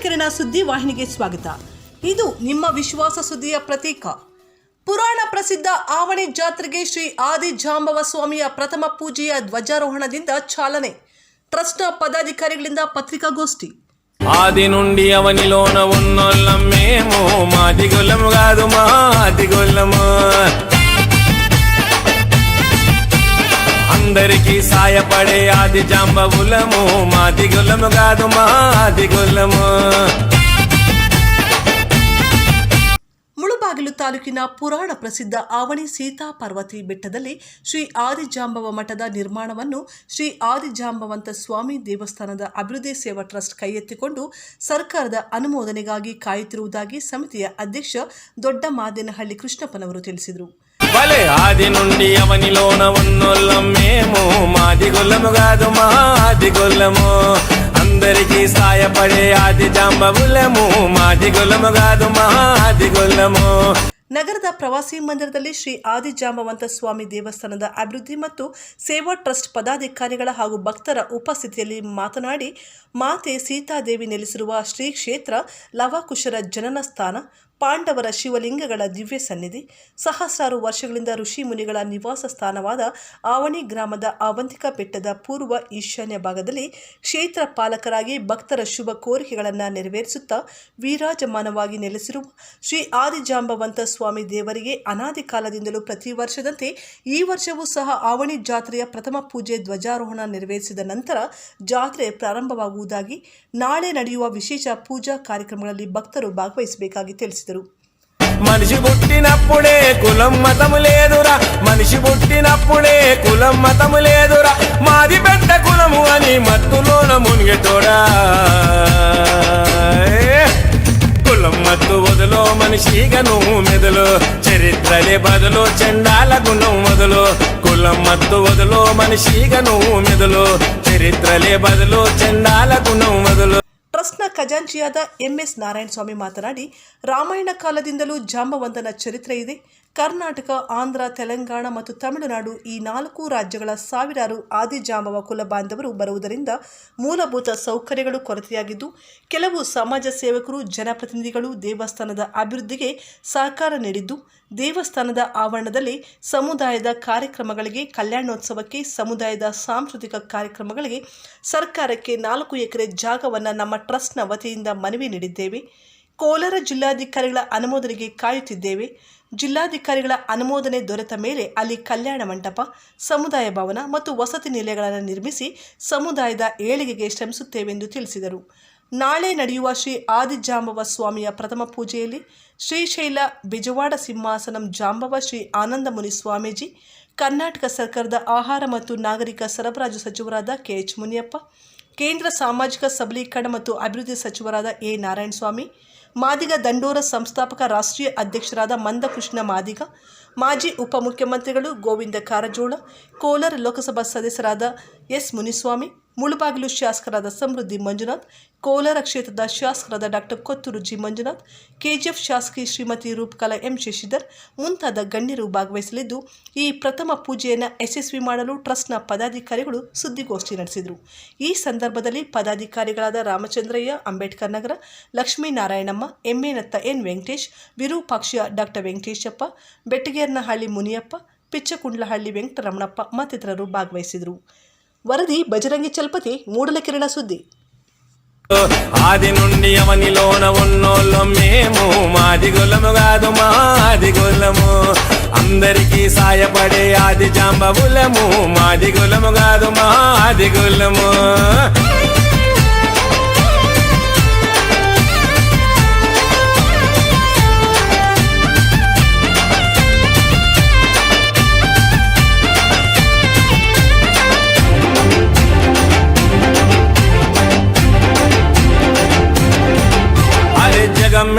ಕಿರಣ ಸುದ್ದಿ ವಾಹಿನಿಗೆ ಸ್ವಾಗತ ಇದು ನಿಮ್ಮ ವಿಶ್ವಾಸ ಸುದ್ದಿಯ ಪ್ರತೀಕ ಪುರಾಣ ಪ್ರಸಿದ್ಧ ಆವಣಿ ಜಾತ್ರೆಗೆ ಶ್ರೀ ಆದಿ ಜಾಂಬವ ಸ್ವಾಮಿಯ ಪ್ರಥಮ ಪೂಜೆಯ ಧ್ವಜಾರೋಹಣದಿಂದ ಚಾಲನೆ ಟ್ರಸ್ಟ್ನ ಪದಾಧಿಕಾರಿಗಳಿಂದ పత్రికాగోష్ఠి ఆది నుండి అవనిలోన ఉన్నోళ్ళం మేము మాది గొల్లము కాదు మాది గొల్లము అందరికీ సాయపడే ఆది జాంబవులము మాది గొల్లము కాదు మాది గొల్లము ಮುಳುಬಾಗಿಲು ತಾಲೂಕಿನ ಪುರಾಣ ಪ್ರಸಿದ್ಧ ಆವಣಿ ಸೀತಾ ಪಾರ್ವತಿ ಬೆಟ್ಟದಲ್ಲಿ ಶ್ರೀ ಆದಿಜಾಂಬವ ಮಠದ ನಿರ್ಮಾಣವನ್ನು ಶ್ರೀ ಆದಿಜಾಂಬವಂತ ಸ್ವಾಮಿ ದೇವಸ್ಥಾನದ ಅಭಿವೃದ್ಧಿ ಸೇವಾ ಟ್ರಸ್ಟ್ ಕೈಗೆತ್ತಿಕೊಂಡು ಸರ್ಕಾರದ ಅನುಮೋದನೆಗಾಗಿ ಕಾಯುತ್ತಿರುವುದಾಗಿ ಸಮಿತಿಯ ಅಧ್ಯಕ್ಷ ದೊಡ್ಡ ಮಾದೇನಹಳ್ಳಿ ಕೃಷ್ಣಪ್ಪನವರು ತಿಳಿಸಿದರು భలే ఆది నుండి అవనిలోన ఉన్నోళ్ళం మేము మాది గొల్లము కాదు మాది గొల్లము అందరికీ సాయపడే ఆది జాంబవులము మాది గొల్లము కాదు మాది గొల్లము ನಗರದ ಪ್ರವಾಸಿ ಮಂದಿರದಲ್ಲಿ ಶ್ರೀ ಆದಿಜಾಂಬವಂತ ಸ್ವಾಮಿ ದೇವಸ್ಥಾನದ ಅಭಿವೃದ್ಧಿ ಮತ್ತು ಸೇವಾ ಟ್ರಸ್ಟ್ ಪದಾಧಿಕಾರಿಗಳ ಹಾಗೂ ಭಕ್ತರ ಉಪಸ್ಥಿತಿಯಲ್ಲಿ ಮಾತನಾಡಿ ಮಾತೆ ಸೀತಾದೇವಿ ನೆಲೆಸಿರುವ ಶ್ರೀ ಕ್ಷೇತ್ರ ಲವಕುಶರ ಜನನ ಸ್ಥಾನ ಪಾಂಡವರ ಶಿವಲಿಂಗಗಳ ದಿವ್ಯ ಸನ್ನಿಧಿ, ಸಹಸ್ರಾರು ವರ್ಷಗಳಿಂದ ಋಷಿ ಮುನಿಗಳ ನಿವಾಸ ಸ್ಥಾನವಾದ ಆವಣಿ ಗ್ರಾಮದ ಆವಂತಿಕ ಬೆಟ್ಟದ ಪೂರ್ವ ಈಶಾನ್ಯ ಭಾಗದಲ್ಲಿ ಕ್ಷೇತ್ರ ಪಾಲಕರಾಗಿ ಭಕ್ತರ ಶುಭ ಕೋರಿಕೆಗಳನ್ನು ನೆರವೇರಿಸುತ್ತಾ ವೀರಾಜಮಾನವಾಗಿ ನೆಲೆಸಿರುವ ಶ್ರೀ ಆದಿಜಾಂಬವಂತ ಸ್ವಾಮಿ ದೇವರಿಗೆ ಅನಾದಿ ಕಾಲದಿಂದಲೂ ಪ್ರತಿ ವರ್ಷದಂತೆ ಈ ವರ್ಷವೂ ಸಹ ಆವಣಿ ಜಾತ್ರೆಯ ಪ್ರಥಮ ಪೂಜೆ ಧ್ವಜಾರೋಹಣ ನೆರವೇರಿಸಿದ ನಂತರ ಜಾತ್ರೆ ಪ್ರಾರಂಭವಾಗುವುದಾಗಿ ನಾಳೆ ನಡೆಯುವ ವಿಶೇಷ ಪೂಜಾ ಕಾರ್ಯಕ್ರಮಗಳಲ್ಲಿ ಭಕ್ತರು ಭಾಗವಹಿಸಬೇಕಾಗಿ ತಿಳಿಸಿದರು. మనిషి పుట్టినప్పుడే కులం మతము లేదురా. మనిషి పుట్టినప్పుడే కులం మతము లేదురా. మాది పెద్ద కులము అని మత్తులోన మునిగెటోడా. కులం మత్తు వదులో మనిషిగా నువ్వు మెదలు. చరిత్రలే బదులు చండాల గుణం వదులు. కులం మత్తు వదులో మనిషిగా నువ్వు మెదలు. చరిత్రలే బదులు చండాల గుణం వదులు. ಖಜಾಂಚಿಯಾದ ಎಂಎಸ್ ನಾರಾಯಣಸ್ವಾಮಿ ಮಾತನಾಡಿ, ರಾಮಾಯಣ ಕಾಲದಿಂದಲೂ ಜಾಂಬವಂತನ ಚರಿತ್ರೆ ಇದೆ. ಕರ್ನಾಟಕ, ಆಂಧ್ರ, ತೆಲಂಗಾಣ ಮತ್ತು ತಮಿಳುನಾಡು ಈ ನಾಲ್ಕು ರಾಜ್ಯಗಳ ಸಾವಿರಾರು ಆದಿಜಾಂಬವ ಕುಲ ಬಾಂಧವರು ಬರುವುದರಿಂದ ಮೂಲಭೂತ ಸೌಕರ್ಯಗಳು ಕೊರತೆಯಾಗಿದ್ದು, ಕೆಲವು ಸಮಾಜ ಸೇವಕರು, ಜನಪ್ರತಿನಿಧಿಗಳು ದೇವಸ್ಥಾನದ ಅಭಿವೃದ್ಧಿಗೆ ಸಹಕಾರ ನೀಡಿದ್ದು, ದೇವಸ್ಥಾನದ ಆವರಣದಲ್ಲಿ ಸಮುದಾಯದ ಕಾರ್ಯಕ್ರಮಗಳಿಗೆ, ಕಲ್ಯಾಣೋತ್ಸವಕ್ಕೆ, ಸಮುದಾಯದ ಸಾಂಸ್ಕೃತಿಕ ಕಾರ್ಯಕ್ರಮಗಳಿಗೆ ಸರ್ಕಾರಕ್ಕೆ ನಾಲ್ಕು ಎಕರೆ ಜಾಗವನ್ನು ನಮ್ಮ ಟ್ರಸ್ಟ್ನ ವತಿಯಿಂದ ಮನವಿ ನೀಡಿದ್ದೇವೆ. ಕೋಲಾರ ಜಿಲ್ಲಾಧಿಕಾರಿಗಳ ಅನುಮೋದನೆಗೆ ಕಾಯುತ್ತಿದ್ದೇವೆ. ಜಿಲ್ಲಾಧಿಕಾರಿಗಳ ಅನುಮೋದನೆ ದೊರೆತ ಮೇಲೆ ಅಲ್ಲಿ ಕಲ್ಯಾಣ ಮಂಟಪ, ಸಮುದಾಯ ಭವನ ಮತ್ತು ವಸತಿ ನಿಲಯಗಳನ್ನು ನಿರ್ಮಿಸಿ ಸಮುದಾಯದ ಏಳಿಗೆಗೆ ಶ್ರಮಿಸುತ್ತೇವೆಂದು ತಿಳಿಸಿದರು. ನಾಳೆ ನಡೆಯುವ ಶ್ರೀ ಆದಿಜಾಂಬವ ಸ್ವಾಮಿಯ ಪ್ರಥಮ ಪೂಜೆಯಲ್ಲಿ ಶ್ರೀಶೈಲ ಬಿಜವಾಡ ಸಿಂಹಾಸನಂ ಜಾಂಬವ ಶ್ರೀ ಆನಂದಮುನಿ ಸ್ವಾಮೀಜಿ, ಕರ್ನಾಟಕ ಸರ್ಕಾರದ ಆಹಾರ ಮತ್ತು ನಾಗರಿಕ ಸರಬರಾಜು ಸಚಿವರಾದ ಕೆಎಚ್ ಮುನಿಯಪ್ಪ ಕೇಂದ್ರ ಸಾಮಾಜಿಕ ಸಬಲೀಕರಣ ಮತ್ತು ಅಭಿವೃದ್ಧಿ ಸಚಿವರಾದ ಎ. ನಾರಾಯಣಸ್ವಾಮಿ, ಮಾದಿಗ ದಂಡೋರ ಸಂಸ್ಥಾಪಕ ರಾಷ್ಟ್ರೀಯ ಅಧ್ಯಕ್ಷರಾದ ಮಂದಕೃಷ್ಣ ಮಾದಿಗ, ಮಾಜಿ ಉಪಮುಖ್ಯಮಂತ್ರಿಗಳು ಗೋವಿಂದ ಕಾರಜೋಳ, ಕೋಲಾರ ಲೋಕಸಭಾ ಸದಸ್ಯರಾದ ಎಸ್. ಮುನಿಸ್ವಾಮಿ ಮುಳುಬಾಗಿಲು ಶಾಸಕರಾದ ಸಮೃದ್ಧಿ ಮಂಜುನಾಥ್, ಕೋಲಾರ ಕ್ಷೇತ್ರದ ಶಾಸಕರಾದ doctor Kothur G. Manjunath, KGF ಶಾಸಕಿ ಶ್ರೀಮತಿ ರೂಪಕಲಾ ಎಂ. ಶಶಿಧರ್ ಮುಂತಾದ ಗಣ್ಯರು ಭಾಗವಹಿಸಲಿದ್ದು, ಈ ಪ್ರಥಮ ಪೂಜೆಯನ್ನು ಯಶಸ್ವಿ ಮಾಡಲು ಟ್ರಸ್ಟ್ನ ಪದಾಧಿಕಾರಿಗಳು ಸುದ್ದಿಗೋಷ್ಠಿ ನಡೆಸಿದರು. ಈ ಸಂದರ್ಭದಲ್ಲಿ ಪದಾಧಿಕಾರಿಗಳಾದ ರಾಮಚಂದ್ರಯ್ಯ, ಅಂಬೇಡ್ಕರ್ ನಗರ, ಲಕ್ಷ್ಮೀನಾರಾಯಣಮ್ಮ, ಎಮ್ಮೆನತ್ತ ಎನ್. ವೆಂಕಟೇಶ್, ವಿರೂಪಾಕ್ಷ ಡಾಕ್ಟರ್ ವೆಂಕಟೇಶಪ್ಪ, ಬೆಟ್ಟಗೇರ್ನಹಳ್ಳಿ ಮುನಿಯಪ್ಪ, ಪಿಚ್ಚಕುಂಡ್ಲಹಳ್ಳಿ ವೆಂಕಟರಮಣಪ್ಪ ಮತ್ತಿತರರು ಭಾಗವಹಿಸಿದರು. వరది బజరంగి చల్పతి మూడల కిరణ శుద్ధి. ఆది నుండి అవనిలోన ఉన్నోళ్ళం మేము. మాది గులము కాదు మాది గులము అందరికీ సాయపడే ఆది జాంబవులము మాది గులము కాదు మాది గులము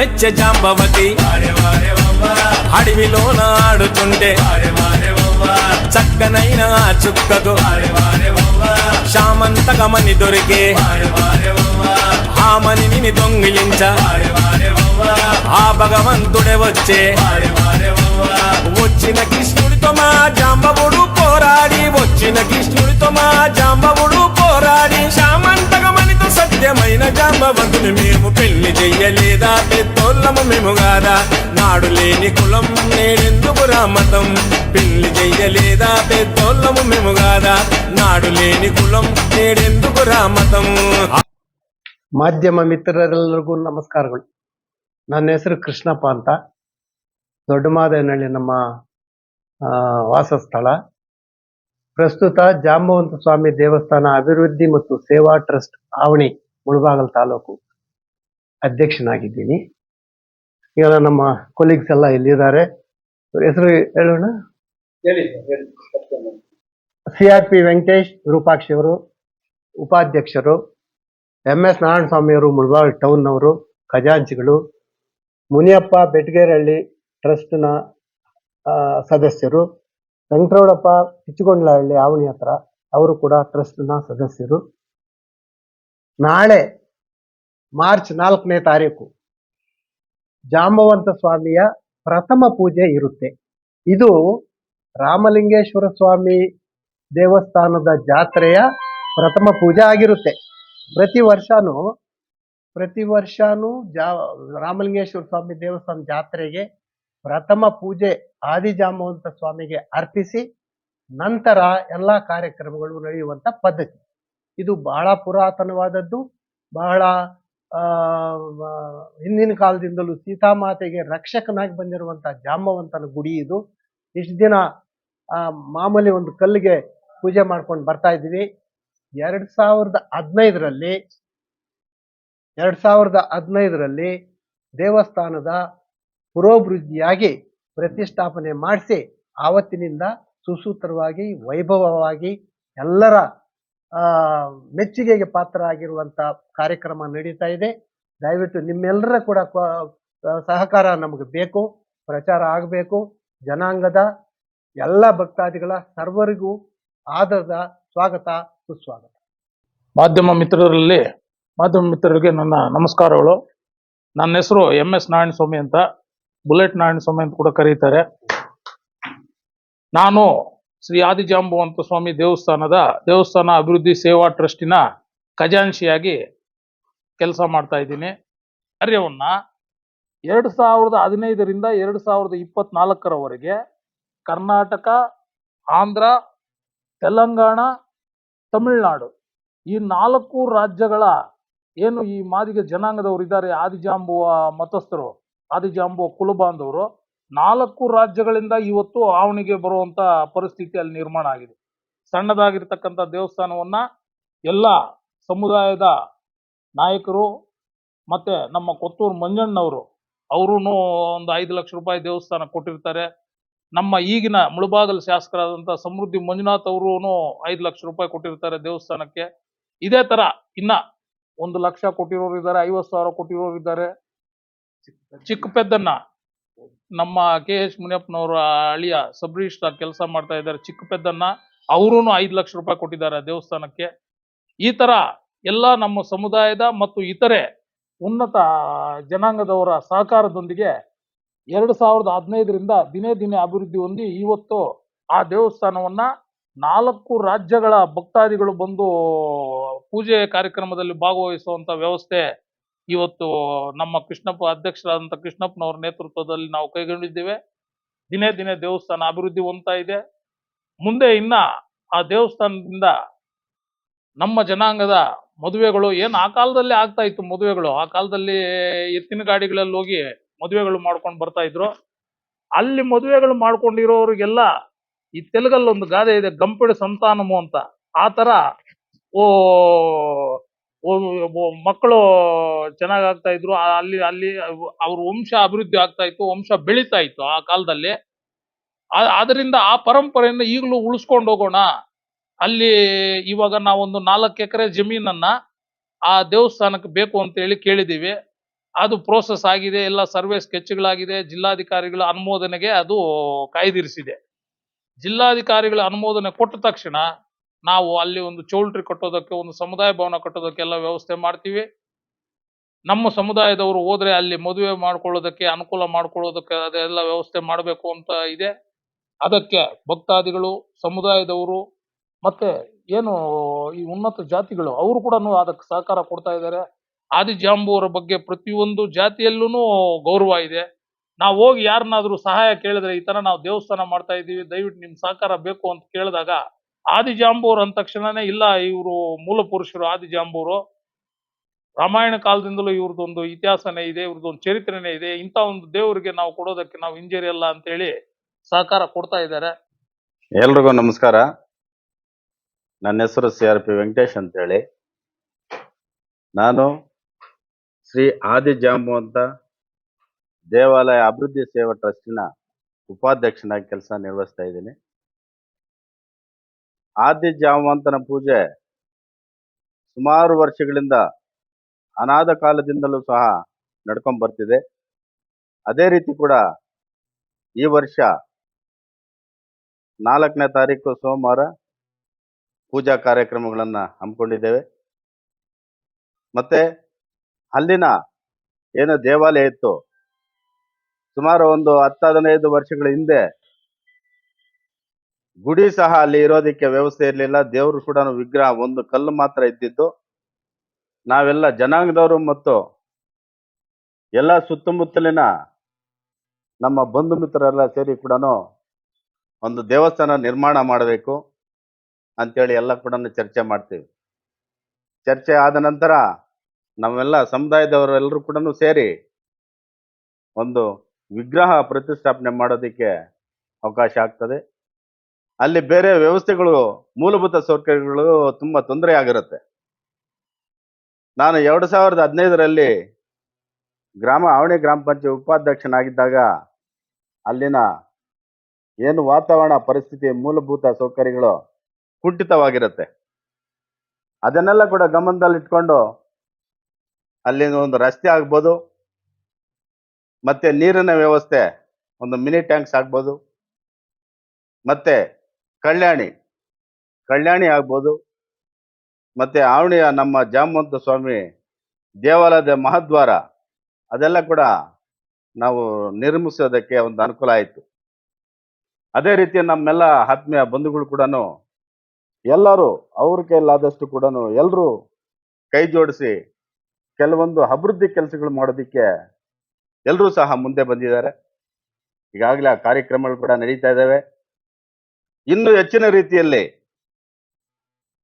మెచ్చ జాంబవతి. అడవిలోన ఆడుతుంటే చక్కనైన చుక్కదు చుక్కకు శామంతకమని దొరికే ఆ మనిని దొంగిలించ ఆ భగవంతుడే వచ్చే. వచ్చిన కృష్ణుడితో మా జాంబవుడు పోరాడి వచ్చిన కృష్ణుడితో మా జాంబవుడు పోరాడి. శామంతకమనితో సత్యమైన జాంబవంతుని మేము పెళ్లి చెయ్యలేదా పెద్దోళ్ళము మేము కాదా నాడు లేని కులం నేడెందుకురా మతం పెళ్లి చెయ్యలేదా పెద్దోళ్ళము మేము కాదా నాడు లేని కులం నేడెందుకురా మతం ಮಾಧ್ಯಮ ಮಿತ್ರರೆಲ್ಲರಿಗೂ ನಮಸ್ಕಾರಗಳು ನನ್ನ ಹೆಸರು ಕೃಷ್ಣಪ್ಪ ಅಂತ ದೊಡ್ಡಮಾದೇನಹಳ್ಳಿ ನಮ್ಮ ಆ, ವಾಸಸ್ಥಳ ಪ್ರಸ್ತುತ ಜಾಂಬವಂತ ಸ್ವಾಮಿ ದೇವಸ್ಥಾನ ಅಭಿವೃದ್ಧಿ ಮತ್ತು ಸೇವಾ ಟ್ರಸ್ಟ್ ಆವಣಿ ಮುಳಬಾಗಲ್ ತಾಲೂಕು ಅಧ್ಯಕ್ಷನಾಗಿದ್ದೀನಿ. ಈಗ ನಮ್ಮ ಕೊಲೀಗ್ಸ್ ಎಲ್ಲ ಇಲ್ಲಿದ್ದಾರೆ ಹೆಸರು ಹೇಳೋಣ? C R P Venkatesh Virupakshi ಅವರು, ಉಪಾಧ್ಯಕ್ಷರು, ಎಂ ಎಸ್ ನಾರಾಯಣ ಸ್ವಾಮಿಯವರು ಟೌನ್ ಟೌನ್ನವರು, ಖಜಾಂಚಿಗಳು, ಮುನಿಯಪ್ಪ ಬೆಟ್ಗೇರಹಳ್ಳಿ ಟ್ರಸ್ಟ್ನ ಸದಸ್ಯರು, ವೆಂಕಟರೌಡಪ್ಪ ಪಿಚ್ಚುಗೊಂಡ್ಲಹಳ್ಳಿ ಆವಣಿ ಹತ್ರ ಅವರು ಕೂಡ ಟ್ರಸ್ಟ್ನ ಸದಸ್ಯರು. ನಾಳೆ ಮಾರ್ಚ್ ನಾಲ್ಕನೇ ತಾರೀಕು ಜಾಂಬವಂತ ಸ್ವಾಮಿಯ ಪ್ರಥಮ ಪೂಜೆ ಇರುತ್ತೆ. ಇದು ರಾಮಲಿಂಗೇಶ್ವರ ಸ್ವಾಮಿ ದೇವಸ್ಥಾನದ ಜಾತ್ರೆಯ ಪ್ರಥಮ ಪೂಜೆ ಆಗಿರುತ್ತೆ. ಪ್ರತಿ ವರ್ಷನೂ ಪ್ರತಿ ವರ್ಷನೂ ಜಾ, ರಾಮಲಿಂಗೇಶ್ವರ ಸ್ವಾಮಿ ದೇವಸ್ಥಾನ ಜಾತ್ರೆಗೆ ಪ್ರಥಮ ಪೂಜೆ ಆದಿಜಾಂಬವಂತ ಸ್ವಾಮಿಗೆ ಅರ್ಪಿಸಿ ನಂತರ ಎಲ್ಲ ಕಾರ್ಯಕ್ರಮಗಳು ನಡೆಯುವಂಥ ಪದ್ಧತಿ. ಇದು ಬಹಳ ಪುರಾತನವಾದದ್ದು. ಬಹಳ ಹಿಂದಿನ ಕಾಲದಿಂದಲೂ ಸೀತಾಮಾತೆಗೆ ರಕ್ಷಕನಾಗಿ ಬಂದಿರುವಂತ ಜಾಂಬವಂತನ ಗುಡಿ ಇದು. ಇಷ್ಟು ದಿನ ಮಾಮೂಲಿ ಒಂದು ಕಲ್ಲಿಗೆ ಪೂಜೆ ಮಾಡ್ಕೊಂಡು ಬರ್ತಾ ಇದ್ದೀವಿ ಎರಡ್ ಸಾವಿರದ ಹದಿನೈದರಲ್ಲಿ, ಎರಡ್ ಸಾವಿರದ ಹದಿನೈದರಲ್ಲಿ ದೇವಸ್ಥಾನದ ಪುರೋಭಿವೃದ್ಧಿಯಾಗಿ ಪ್ರತಿಷ್ಠಾಪನೆ ಮಾಡಿಸಿ, ಆವತ್ತಿನಿಂದ ಸುಸೂತ್ರವಾಗಿ, ವೈಭವವಾಗಿ ಎಲ್ಲರ ಮೆಚ್ಚುಗೆಗೆ ಪಾತ್ರ ಆಗಿರುವಂತ ಕಾರ್ಯಕ್ರಮ ನಡೀತಾ ಇದೆ. ದಯವಿಟ್ಟು ನಿಮ್ಮೆಲ್ಲರ ಕೂಡ ಸಹಕಾರ ನಮಗೆ ಬೇಕು, ಪ್ರಚಾರ ಆಗಬೇಕು. ಜನಾಂಗದ ಎಲ್ಲ ಭಕ್ತಾದಿಗಳ ಸರ್ವರಿಗೂ ಆದರದ ಸ್ವಾಗತ, ಸುಸ್ವಾಗತ. ಮಾಧ್ಯಮ ಮಿತ್ರರಲ್ಲಿ, ಮಾಧ್ಯಮ ಮಿತ್ರರಿಗೆ ನನ್ನ ನಮಸ್ಕಾರಗಳು. ನನ್ನ ಹೆಸರು ಎಂ ಎಸ್ ನಾರಾಯಣ ಸ್ವಾಮಿ ಅಂತ, ಬುಲೆಟ್ ನಾರಾಯಣ ಸ್ವಾಮಿ ಅಂತ ಕೂಡ ಕರೀತಾರೆ. ನಾನು ಶ್ರೀ ಆದಿಜಾಂಬುವಂತ ಸ್ವಾಮಿ ದೇವಸ್ಥಾನದ ದೇವಸ್ಥಾನ ಅಭಿವೃದ್ಧಿ ಸೇವಾ ಟ್ರಸ್ಟಿನ ಖಜಾಂಶಿಯಾಗಿ ಕೆಲಸ ಮಾಡ್ತಾ ಇದ್ದೀನಿ. ಕಾರ್ಯವನ್ನ ಎರಡು ಸಾವಿರದ ಹದಿನೈದರಿಂದ ಎರಡು ಸಾವಿರದ ಇಪ್ಪತ್ನಾಲ್ಕರವರೆಗೆ ಕರ್ನಾಟಕ, ಆಂಧ್ರ, ತೆಲಂಗಾಣ, ತಮಿಳುನಾಡು ಈ ನಾಲ್ಕು ರಾಜ್ಯಗಳ ಏನು ಈ ಮಾದಿಗ ಜನಾಂಗದವರು ಇದ್ದಾರೆ, ಆದಿಜಾಂಬುವ ಮತಸ್ಥರು, ಆದಿಜಾಂಬುವ ಕುಲಬಾಂಧವರು ನಾಲ್ಕು ರಾಜ್ಯಗಳಿಂದ ಇವತ್ತು ಆವಣಿಗೆ ಬರುವಂತ ಪರಿಸ್ಥಿತಿ ಅಲ್ಲಿ ನಿರ್ಮಾಣ ಆಗಿದೆ. ಸಣ್ಣದಾಗಿರ್ತಕ್ಕಂಥ ದೇವಸ್ಥಾನವನ್ನ ಎಲ್ಲ ಸಮುದಾಯದ ನಾಯಕರು ಮತ್ತೆ ನಮ್ಮ ಕೊತ್ತೂರು ಮಂಜಣ್ಣವರು ಅವರು ಒಂದು ಐದು ಲಕ್ಷ ರೂಪಾಯಿ ದೇವಸ್ಥಾನ ಕೊಟ್ಟಿರ್ತಾರೆ. ನಮ್ಮ ಈಗಿನ ಮುಳುಬಾಗಲ್ ಶಾಸಕರಾದಂಥ ಸಮೃದ್ಧಿ ಮಂಜುನಾಥ್ ಅವರು ಐದು ಲಕ್ಷ ರೂಪಾಯಿ ಕೊಟ್ಟಿರ್ತಾರೆ ದೇವಸ್ಥಾನಕ್ಕೆ. ಇದೇ ತರ ಇನ್ನ ಒಂದು ಲಕ್ಷ ಕೊಟ್ಟಿರೋರು ಇದ್ದಾರೆ ಐವತ್ತು ಸಾವಿರ ಕೊಟ್ಟಿರೋರು ಇದ್ದಾರೆ ಚಿಕ್ಕ ಪೆದ್ದನ್ನ ನಮ್ಮ ಕೆ ಎಚ್ ಮುನಿಯಪ್ಪನವರ ಅಳಿಯ ಸಬ್ ರಿಜಿಸ್ಟ್ರಾರ್ ಕೆಲಸ ಮಾಡ್ತಾ ಇದ್ದಾರೆ, ಚಿಕ್ಕ ಪೆದ್ದನ್ನ ಅವರೂ ಐದು ಲಕ್ಷ ರೂಪಾಯಿ ಕೊಟ್ಟಿದ್ದಾರೆ ದೇವಸ್ಥಾನಕ್ಕೆ. ಈ ತರ ಎಲ್ಲ ನಮ್ಮ ಸಮುದಾಯದ ಮತ್ತು ಇತರೆ ಉನ್ನತ ಜನಾಂಗದವರ ಸಹಕಾರದೊಂದಿಗೆ ಎರಡು ಸಾವಿರದ ಹದಿನೈದರಿಂದ ದಿನೇ ದಿನೇ ಅಭಿವೃದ್ಧಿ ಹೊಂದಿ ಇವತ್ತು ಆ ದೇವಸ್ಥಾನವನ್ನ ನಾಲ್ಕು ರಾಜ್ಯಗಳ ಭಕ್ತಾದಿಗಳು ಬಂದು ಪೂಜೆ ಕಾರ್ಯಕ್ರಮದಲ್ಲಿ ಭಾಗವಹಿಸುವಂತ ವ್ಯವಸ್ಥೆ ಇವತ್ತು ನಮ್ಮ ಕೃಷ್ಣಪ್ಪ ಅಧ್ಯಕ್ಷರಾದಂಥ ಕೃಷ್ಣಪ್ಪನವರ ನೇತೃತ್ವದಲ್ಲಿ ನಾವು ಕೈಗೊಂಡಿದ್ದೇವೆ. ದಿನೇ ದಿನೇ ದೇವಸ್ಥಾನ ಅಭಿವೃದ್ಧಿ ಹೊಂದ್ತಾ ಇದೆ. ಮುಂದೆ ಇನ್ನ ಆ ದೇವಸ್ಥಾನದಿಂದ ನಮ್ಮ ಜನಾಂಗದ ಮದುವೆಗಳು ಏನು ಆ ಕಾಲದಲ್ಲಿ ಆಗ್ತಾ ಇತ್ತು ಮದುವೆಗಳು. ಆ ಕಾಲದಲ್ಲಿ ಎತ್ತಿನ ಗಾಡಿಗಳಲ್ಲಿ ಹೋಗಿ ಮದುವೆಗಳು ಮಾಡ್ಕೊಂಡು ಬರ್ತಾ ಇದ್ರು. ಅಲ್ಲಿ ಮದುವೆಗಳು ಮಾಡ್ಕೊಂಡಿರೋರಿಗೆಲ್ಲ ಈ ತೆಲುಗಲ್ಲಿ ಒಂದು ಗಾದೆ ಇದೆ, ಗಂಪಿಡ ಸಂತಾನಮು ಅಂತ. ಆ ಓ- ಓ- ಮಕ್ಕಳು ಚೆನ್ನಾಗ್ ಆಗ್ತಾ ಇದ್ರು. ಅಲ್ಲಿ ಅಲ್ಲಿ ಅವ್ರ ವಂಶ ಅಭಿವೃದ್ಧಿ ಆಗ್ತಾ ಇತ್ತು, ವಂಶ ಬೆಳೀತಾ ಇತ್ತು ಆ ಕಾಲದಲ್ಲಿ. ಆದ್ರಿಂದ ಆ ಪರಂಪರೆಯನ್ನು ಈಗಲೂ ಉಳಿಸ್ಕೊಂಡು ಹೋಗೋಣ. ಅಲ್ಲಿ ಇವಾಗ ನಾವೊಂದು ನಾಲ್ಕು ಎಕರೆ ಜಮೀನನ್ನ ಆ ದೇವಸ್ಥಾನಕ್ಕೆ ಬೇಕು ಅಂತ ಹೇಳಿ ಕೇಳಿದೀವಿ ಅದು ಪ್ರೋಸೆಸ್ ಆಗಿದೆ, ಎಲ್ಲ ಸರ್ವೆ ಸ್ಕೆಚ್ಗಳಾಗಿದೆ, ಜಿಲ್ಲಾಧಿಕಾರಿಗಳ ಅನುಮೋದನೆಗೆ ಅದು ಕಾಯ್ದಿರಿಸಿದೆ. ಜಿಲ್ಲಾಧಿಕಾರಿಗಳ ಅನುಮೋದನೆ ಕೊಟ್ಟ ತಕ್ಷಣ ನಾವು ಅಲ್ಲಿ ಒಂದು ಚೌಲ್ಟ್ರಿ ಕಟ್ಟೋದಕ್ಕೆ, ಒಂದು ಸಮುದಾಯ ಭವನ ಕಟ್ಟೋದಕ್ಕೆಲ್ಲ ವ್ಯವಸ್ಥೆ ಮಾಡ್ತೀವಿ. ನಮ್ಮ ಸಮುದಾಯದವರು ಹೋದ್ರೆ ಅಲ್ಲಿ ಮದುವೆ ಮಾಡ್ಕೊಳ್ಳೋದಕ್ಕೆ, ಅನುಕೂಲ ಮಾಡ್ಕೊಳ್ಳೋದಕ್ಕೆ ಅದೆಲ್ಲ ವ್ಯವಸ್ಥೆ ಮಾಡಬೇಕು ಅಂತ ಇದೆ. ಅದಕ್ಕೆ ಭಕ್ತಾದಿಗಳು, ಸಮುದಾಯದವರು ಮತ್ತೆ ಏನು ಈ ಉನ್ನತ ಜಾತಿಗಳು, ಅವರು ಕೂಡ ಅದಕ್ಕೆ ಸಹಕಾರ ಕೊಡ್ತಾ ಇದ್ದಾರೆ. ಆದಿಜಾಂಬುವರ ಬಗ್ಗೆ ಪ್ರತಿಯೊಂದು ಜಾತಿಯಲ್ಲೂ ಗೌರವ ಇದೆ. ನಾವು ಹೋಗಿ ಯಾರನ್ನಾದ್ರೂ ಸಹಾಯ ಕೇಳಿದ್ರೆ ಈ ತರ ನಾವು ದೇವಸ್ಥಾನ ಮಾಡ್ತಾ ಇದ್ದೀವಿ, ದಯವಿಟ್ಟು ನಿಮ್ ಸಹಕಾರ ಬೇಕು ಅಂತ ಕೇಳಿದಾಗ ಆದಿಜಾಂಬೂರ್ ಅಂದ ತಕ್ಷಣನೇ ಇಲ್ಲ, ಇವರು ಮೂಲ ಪುರುಷರು ಆದಿಜಾಂಬೂರು. ರಾಮಾಯಣ ಕಾಲದಿಂದಲೂ ಇವ್ರದ್ದೊಂದು ಇತಿಹಾಸನೇ ಇದೆ, ಇವ್ರದ್ದೊಂದು ಚರಿತ್ರೆನೇ ಇದೆ. ಇಂಥ ಒಂದು ದೇವರಿಗೆ ನಾವು ಕೊಡೋದಕ್ಕೆ ನಾವು ಹಿಂಜರಿಯಲ್ಲ ಅಂತ ಹೇಳಿ ಸಹಕಾರ ಕೊಡ್ತಾ ಇದ್ದಾರೆ. ಎಲ್ರಿಗೂ ನಮಸ್ಕಾರ. ನನ್ನ ಹೆಸರು ಸಿ ಆರ್ ಪಿ ವೆಂಕಟೇಶ್ ಅಂತೇಳಿ. ನಾನು ಶ್ರೀ ಆದಿಜಾಂಬು ಅಂತ ದೇವಾಲಯ ಅಭಿವೃದ್ಧಿ ಸೇವಾ ಟ್ರಸ್ಟಿನ ಉಪಾಧ್ಯಕ್ಷನಾಗಿ ಕೆಲಸ ನಿರ್ವಹಿಸ್ತಾ ಇದ್ದೀನಿ. ಆದಿ ಜಾಮವಂತನ ಪೂಜೆ ಸುಮಾರು ವರ್ಷಗಳಿಂದ ಅನಾದ ಕಾಲದಿಂದಲೂ ಸಹ ನಡ್ಕೊಂಡ್ ಬರ್ತಿದೆ. ಅದೇ ರೀತಿ ಕೂಡ ಈ ವರ್ಷ ನಾಲ್ಕನೇ ತಾರೀಕು ಸೋಮವಾರ ಪೂಜಾ ಕಾರ್ಯಕ್ರಮಗಳನ್ನು ಹಮ್ಮಿಕೊಂಡಿದ್ದೇವೆ. ಮತ್ತೆ ಅಲ್ಲಿನ ಏನು ದೇವಾಲಯ ಇತ್ತು, ಸುಮಾರು ಒಂದು ಹತ್ತು ಹದಿನೈದು ವರ್ಷಗಳ ಹಿಂದೆ ಗುಡಿ ಸಹ ಅಲ್ಲಿ ಇರೋದಕ್ಕೆ ವ್ಯವಸ್ಥೆ ಇರಲಿಲ್ಲ. ದೇವರು ಕೂಡ ವಿಗ್ರಹ ಒಂದು ಕಲ್ಲು ಮಾತ್ರ ಇದ್ದಿದ್ದು. ನಾವೆಲ್ಲ ಜನಾಂಗದವರು ಮತ್ತು ಎಲ್ಲ ಸುತ್ತಮುತ್ತಲಿನ ನಮ್ಮ ಬಂಧು ಮಿತ್ರರೆಲ್ಲ ಸೇರಿ ಕೂಡ ಒಂದು ದೇವಸ್ಥಾನ ನಿರ್ಮಾಣ ಮಾಡಬೇಕು ಅಂತೇಳಿ ಎಲ್ಲ ಕೂಡ ಚರ್ಚೆ ಮಾಡ್ತೀವಿ. ಚರ್ಚೆ ಆದ ನಂತರ ನಾವೆಲ್ಲ ಸಮುದಾಯದವರೆಲ್ಲರೂ ಕೂಡ ಸೇರಿ ಒಂದು ವಿಗ್ರಹ ಪ್ರತಿಷ್ಠಾಪನೆ ಮಾಡೋದಕ್ಕೆ ಅವಕಾಶ ಆಗ್ತದೆ. ಅಲ್ಲಿ ಬೇರೆ ವ್ಯವಸ್ಥೆಗಳು, ಮೂಲಭೂತ ಸೌಕರ್ಯಗಳು ತುಂಬ ತೊಂದರೆ ಆಗಿರುತ್ತೆ. ನಾನು ಎರಡು ಸಾವಿರದ ಹದಿನೈದರಲ್ಲಿ ಗ್ರಾಮ ಆವಣಿ ಗ್ರಾಮ ಪಂಚಾಯತ್ ಉಪಾಧ್ಯಕ್ಷನಾಗಿದ್ದಾಗ ಅಲ್ಲಿನ ಏನು ವಾತಾವರಣ ಪರಿಸ್ಥಿತಿ, ಮೂಲಭೂತ ಸೌಕರ್ಯಗಳು ಕುಂಠಿತವಾಗಿರುತ್ತೆ. ಅದನ್ನೆಲ್ಲ ಕೂಡ ಗಮನದಲ್ಲಿ ಇಟ್ಕೊಂಡು ಅಲ್ಲಿನ ಒಂದು ರಸ್ತೆ ಆಗ್ಬೋದು. ಮತ್ತೆ ನೀರಿನ ವ್ಯವಸ್ಥೆ ಒಂದು ಮಿನಿ ಟ್ಯಾಂಕ್ಸ್ ಆಗ್ಬೋದು. ಮತ್ತೆ ಕಲ್ಯಾಣಿ. ಕಲ್ಯಾಣಿ ಆಗ್ಬೋದು. ಮತ್ತೆ ಆವಣಿಯ ನಮ್ಮ ಜಾಮವಂತ ಸ್ವಾಮಿ ದೇವಾಲಯದ ಮಹಾದ್ವಾರ, ಅದೆಲ್ಲ ಕೂಡ ನಾವು ನಿರ್ಮಿಸೋದಕ್ಕೆ ಒಂದು ಅನುಕೂಲ ಆಯಿತು. ಅದೇ ರೀತಿ ನಮ್ಮೆಲ್ಲ ಆತ್ಮೀಯ ಬಂಧುಗಳು ಕೂಡ ಎಲ್ಲರೂ, ಅವ್ರ ಕೈಲಾದಷ್ಟು ಕೂಡ ಎಲ್ಲರೂ ಕೈ ಜೋಡಿಸಿ ಕೆಲವೊಂದು ಅಭಿವೃದ್ಧಿ ಕೆಲಸಗಳು ಮಾಡೋದಕ್ಕೆ ಎಲ್ಲರೂ ಸಹ ಮುಂದೆ ಬಂದಿದ್ದಾರೆ. ಈಗಾಗಲೇ ಆ ಕಾರ್ಯಕ್ರಮಗಳು ಕೂಡ ನಡೀತಾ ಇದ್ದಾವೆ. ಇನ್ನು ಹೆಚ್ಚಿನ ರೀತಿಯಲ್ಲಿ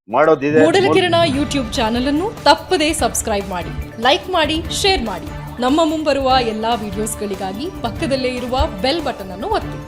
ಮಾಡೋದಿದೆ. ಮೂಡಲಕಿರಣ ಯೂಟ್ಯೂಬ್ ಚಾನೆಲ್ ಅನ್ನು ತಪ್ಪದೇ ಸಬ್ಸ್ಕ್ರೈಬ್ ಮಾಡಿ ಲೈಕ್ ಮಾಡಿ ಶೇರ್ ಮಾಡಿ. ನಮ್ಮ ಮುಂಬರುವ ಎಲ್ಲಾ ವಿಡಿಯೋಸ್ಗಳಿಗಾಗಿ ಪಕ್ಕದಲ್ಲೇ ಇರುವ ಬೆಲ್ ಬಟನ್ ಅನ್ನು ಒತ್ತಿ.